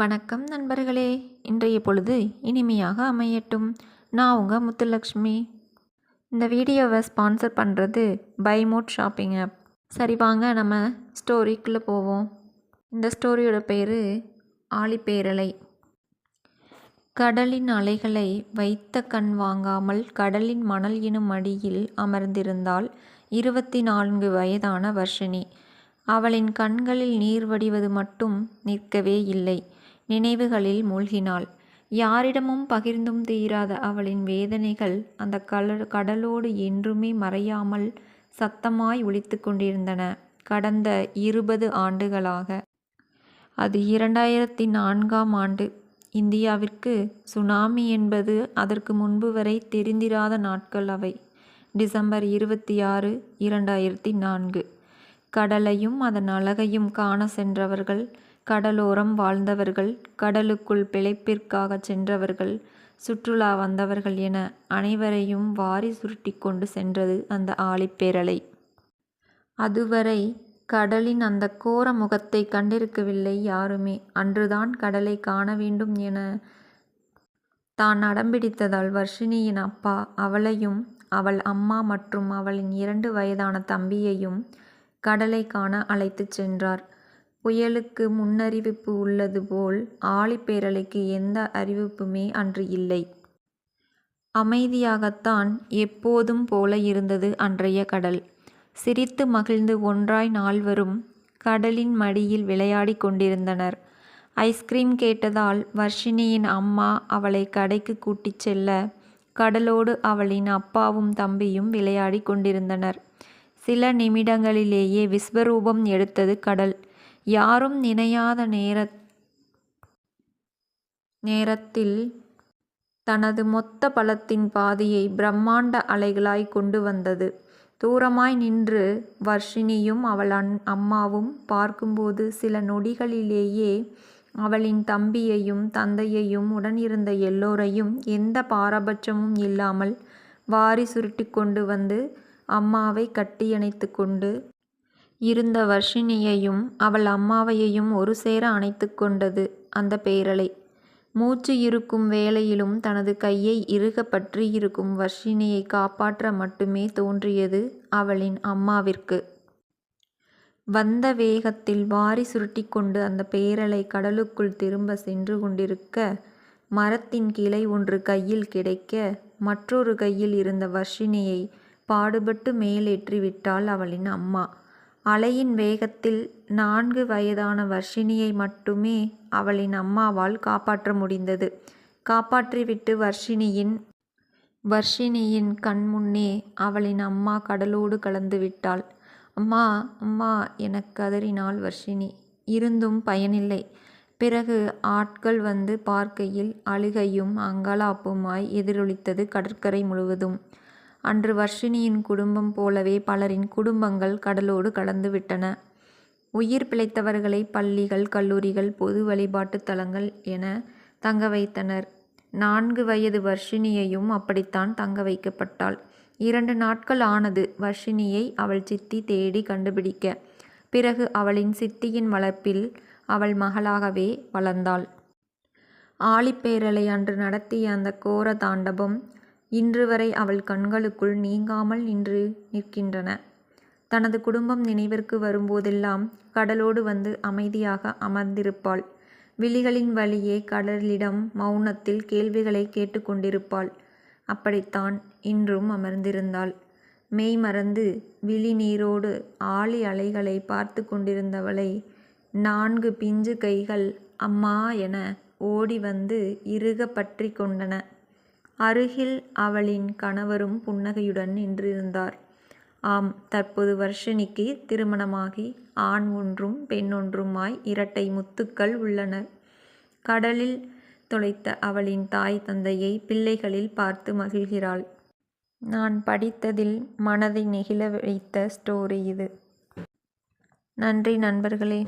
வணக்கம் நண்பர்களே. இன்றைய பொழுது இனிமையாக அமையட்டும். நான் உங்கள் முத்துலக்ஷ்மி இந்த வீடியோவை ஸ்பான்சர் பண்ணுறது பைமோட் ஷாப்பிங் ஆப். சரி வாங்க நம்ம ஸ்டோரிக்குள்ளே போவோம். இந்த ஸ்டோரியோட பேர் ஆழிப்பேரலை. கடலின் அலைகளை வைத்த கண் வாங்காமல் கடலின் மணல் எனும் அடியில் அமர்ந்திருந்தாள் இருபத்தி நான்கு வயதான வர்ஷினி. அவளின் கண்களில் நீர் வடிவது மட்டும் நிற்கவே இல்லை. நினைவுகளில் மூழ்கினாள். யாரிடமும் பகிர்ந்தும் தீராத அவளின் வேதனைகள் அந்த கல கடலோடு என்றுமே மறையாமல் சத்தமாய் ஒழித்து கொண்டிருந்தன. கடந்த இருபது ஆண்டுகளாக. அது இரண்டாயிரத்தி நான்காம் ஆண்டு. இந்தியாவிற்கு சுனாமி என்பது அதற்கு முன்பு வரை தெரிந்திராத நாட்கள் அவை. டிசம்பர் இருபத்தி ஆறு இரண்டாயிரத்தி நான்கு. கடலையும் அதன் அழகையும் காண சென்றவர்கள் கடலோரம் வாழ்ந்தவர்கள் கடலுக்குள் பிழைப்பிற்காக சென்றவர்கள் சுற்றுலா வந்தவர்கள் என அனைவரையும் வாரி சுருட்டி கொண்டு சென்றது அந்த ஆழிப்பேரலை அதுவரை கடலின் அந்த கோர முகத்தை கண்டிருக்கவில்லை யாருமே. அன்றுதான் கடலை காண வேண்டும் என தான் அடம்பிடித்ததால் வர்ஷினியின் அப்பா அவளையும் அவள் அம்மா மற்றும் அவளின் இரண்டு வயதான தம்பியையும் கடலை காண அழைத்துச் சென்றார். புயலுக்கு முன்னறிவிப்பு உள்ளது போல் ஆழிப்பேரலைக்கு எந்த அறிவிப்புமே அன்று இல்லை. அமைதியாகத்தான் எப்போதும் போல இருந்தது அன்றைய கடல். சிரித்து மகிழ்ந்து ஒன்றாய் நால்வரும் கடலின் மடியில் விளையாடிக் கொண்டிருந்தனர். ஐஸ்கிரீம் கேட்டதால் வர்ஷினியின் அம்மா அவளை கடைக்கு கூட்டிச் செல்ல, கடலோடு அவளின் அப்பாவும் தம்பியும் விளையாடிக் கொண்டிருந்தனர். சில நிமிடங்களிலேயே விஸ்வரூபம் எடுத்தது கடல். யாரும் நினையாத நேர நேரத்தில் தனது மொத்த பலத்தின் பாதியை பிரம்மாண்ட அலைகளாய் கொண்டு வந்தது. தூரமாய் நின்று வர்ஷினியும் அவள் அன் அம்மாவும் பார்க்கும்போது சில நொடிகளிலேயே அவளின் தம்பியையும் தந்தையையும் உடனிருந்த எல்லோரையும் எந்த பாரபட்சமும் இல்லாமல் வாரி சுருட்டி கொண்டு வந்து அம்மாவை கட்டியணைத்து கொண்டு இருந்த வர்ஷினியையும் அவள் அம்மாவையையும் ஒரு சேர அணைத்து கொண்டது அந்த பேரலை. மூச்சு இருக்கும் வேளையிலும் தனது கையை இறுக பற்றியிருக்கும் வர்ஷினியை காப்பாற்ற மட்டுமே தோன்றியது அவளின் அம்மாவிற்கு. வந்த வேகத்தில் வாரி சுருட்டி கொண்டு அந்த பேரலை கடலுக்குள் திரும்ப சென்று கொண்டிருக்க, மரத்தின் கிளை ஒன்று கையில் கிடைக்க, மற்றொரு கையில் இருந்த வர்ஷினியை பாடுபட்டு மேலேற்றி விட்டாள் அவளின் அம்மா. அலையின் வேகத்தில் நான்கு வயதான வர்ஷினியை மட்டுமே அவளின் அம்மாவால் காப்பாற்ற முடிந்தது. காப்பாற்றிவிட்டு வர்ஷினியின் வர்ஷினியின் கண்முன்னே அவளின் அம்மா கடலோடு கலந்து விட்டாள் அம்மா அம்மா என கதறினாள் வர்ஷினி. இருந்தும் பயனில்லை. பிறகு ஆட்கள் வந்து பார்க்கையில் அழுகையும் அங்கலாப்புமாய் எதிரொலித்தது கடற்கரை முழுவதும். அன்று வர்ஷினியின் குடும்பம் போலவே பலரின் குடும்பங்கள் கடலோடு கலந்துவிட்டன. உயிர் பிழைத்தவர்களை பள்ளிகள் கல்லூரிகள் பொது வழிபாட்டுத் தலங்கள் என தங்க வைத்தனர். நான்கு வயது வர்ஷினியையும் அப்படித்தான் தங்க வைக்கப்பட்டாள். இரண்டு நாட்கள் ஆனது வர்ஷினியை அவள் சித்தி தேடி கண்டுபிடிக்க. பிறகு அவளின் சித்தியின் வளர்ப்பில் அவள் மகளாகவே வளர்ந்தாள். ஆழிப்பேரலை அன்று நடத்திய அந்த கோர தாண்டபம் இன்று வரை அவள் கண்களுக்குள் நீங்காமல் நின்று நிற்கின்றன. தனது குடும்பம் நினைவிற்கு வரும்போதெல்லாம் கடலோடு வந்து அமைதியாக அமர்ந்திருப்பாள். விழிகளின் வழியே கடலிடம் மௌனத்தில் கேள்விகளைக் கேட்டுக்கொண்டிருப்பாள் அப்படித்தான் இன்றும் அமர்ந்திருந்தாள். மெய்மறந்து விழி நீரோடு ஆழி அலைகளைப் பார்த்து கொண்டிருந்தவளை நான்கு பிஞ்சு கைகள் அம்மா என ஓடி வந்து இறுக பற்றி கொண்டன. அருகில் அவளின் கணவரும் புன்னகையுடன் நின்றிருந்தார். ஆம் தற்போது வர்ஷினிக்கு திருமணமாகி ஆண் ஒன்றும் பெண் ஒன்றுமாய் இரட்டை முத்துக்கள் உள்ளனர். கடலில் தொலைத்த அவளின் தாய் தந்தையை பிள்ளைகளில் பார்த்து மகிழ்கிறாள். நான் படித்ததில் மனதை நெகிழ வைத்த ஸ்டோரி இது. நன்றி நண்பர்களே.